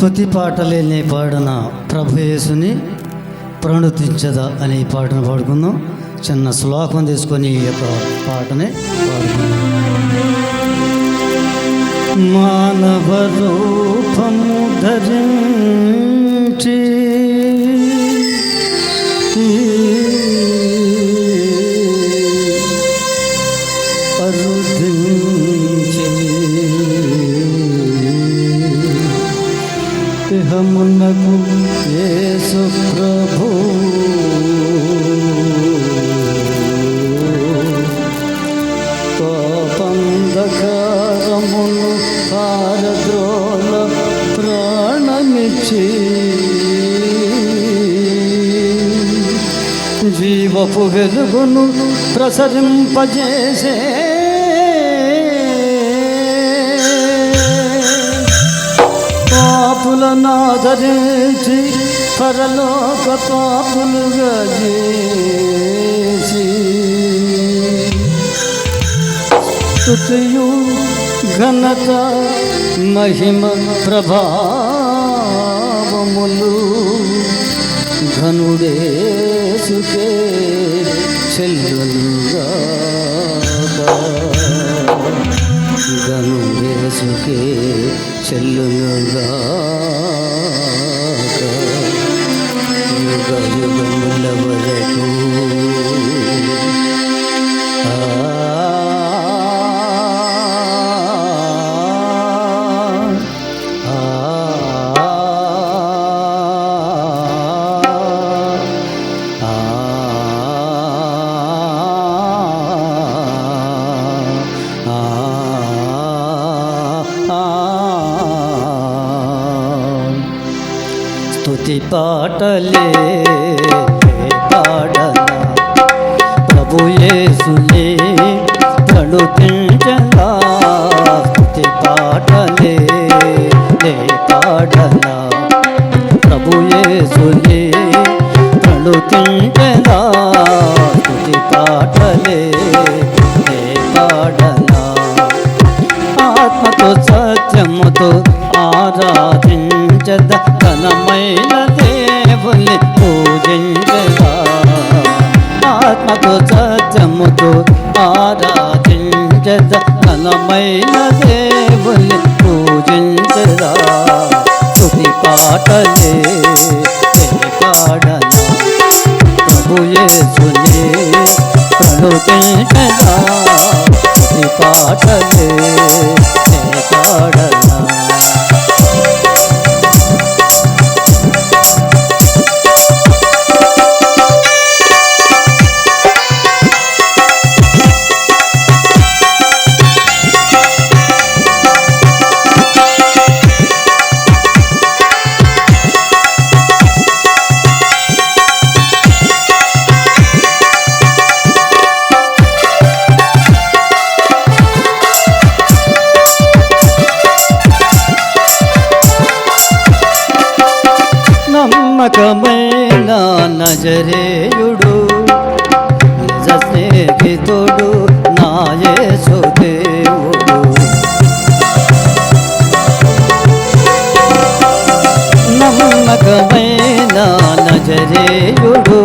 తుతి పాటలేని పాడిన ప్రభుయేసుని ప్రణుతించదా అనే ఈ పాటను పాడుకుందాం. చిన్న శ్లోకం తీసుకొని ఈ యొక్క పాటని పాడుకుందాం. మానవ రూపము ధరించి అరుదించి ఇహమునకు యేసు ప్రభు. కోపంధకారమును పారద్రోల ప్రాణమిచ్చి జీవపు వెలుగును ప్రసరింపజేసే పాపులను ఆదరించి పరలోక పాపులుగా చేసి స్తుతియు ఘనత మహిమ ప్రభావములు ఘనుడేసుకే చెల్లులుగా వేసుకే చెల్లునుగా. యుగ యుగముల వరకు స్థుతి పాటలే పాడనా? ప్రభు యేసులే ప్రణుతించగా స్తుతి పాటలే లే పాడనా? ప్రభు యేసులే ప్రణుతించగా స్తుతి పాటలే లే పాడనా? ఆత్మతో సత్యముతో ఆరాధించద ఘనమైన దేవుని పూజించగా. ఆత్మతో సత్యముతో ఆరాధించద ఘనమైన దేవుని పూజించదా తుది పాటలే ఏ పాడనా ప్రభు ప్రణుతించగా. స్తుతి పాటలే నమ్మకమైన నజరేయుడు నిజ స్నేహితుడు నాయసుదేవుడు. నమ్మకమైన నజరేయుడు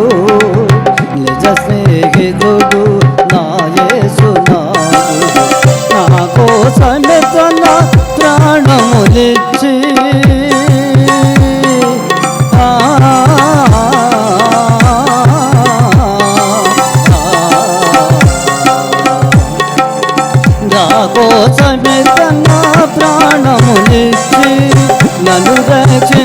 నిజ స్నేహితుడు నాయేసు నాయుడు నా కోసమే తన ప్రాణములిచ్చి కోసమే తన ప్రాణములిచ్చి నన్ను రక్షించిన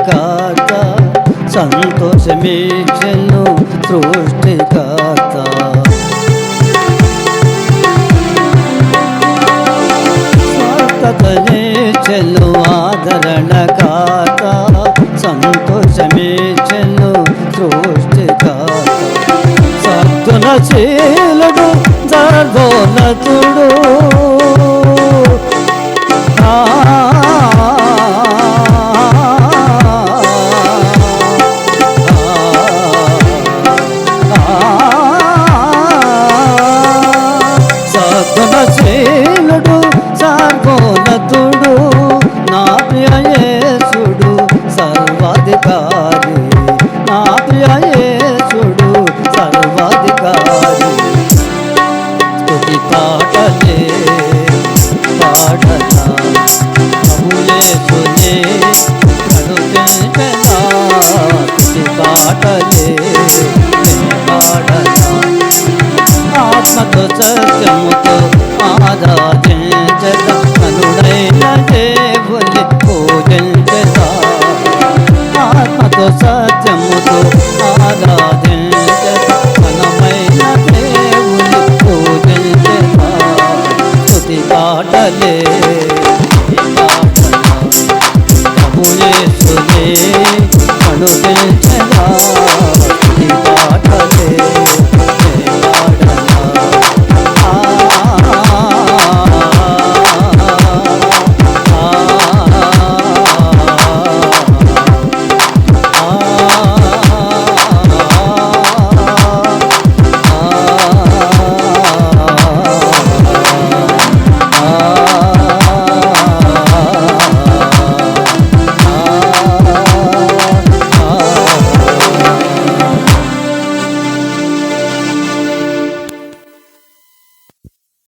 కాక సంతోషమీచెను సృష్టి కాక చెల్లు ఆదరణకర్త సంతోషమే చెల్లు సృష్టికర్త సద్దుల శీలుడు సర్వోన్నతుడు സർവാധികാരി നാഥയായേ ചുടു സർവാധികാരി സ്തുതി പാടലേ പാടല അവളെ ചൊല്ലേ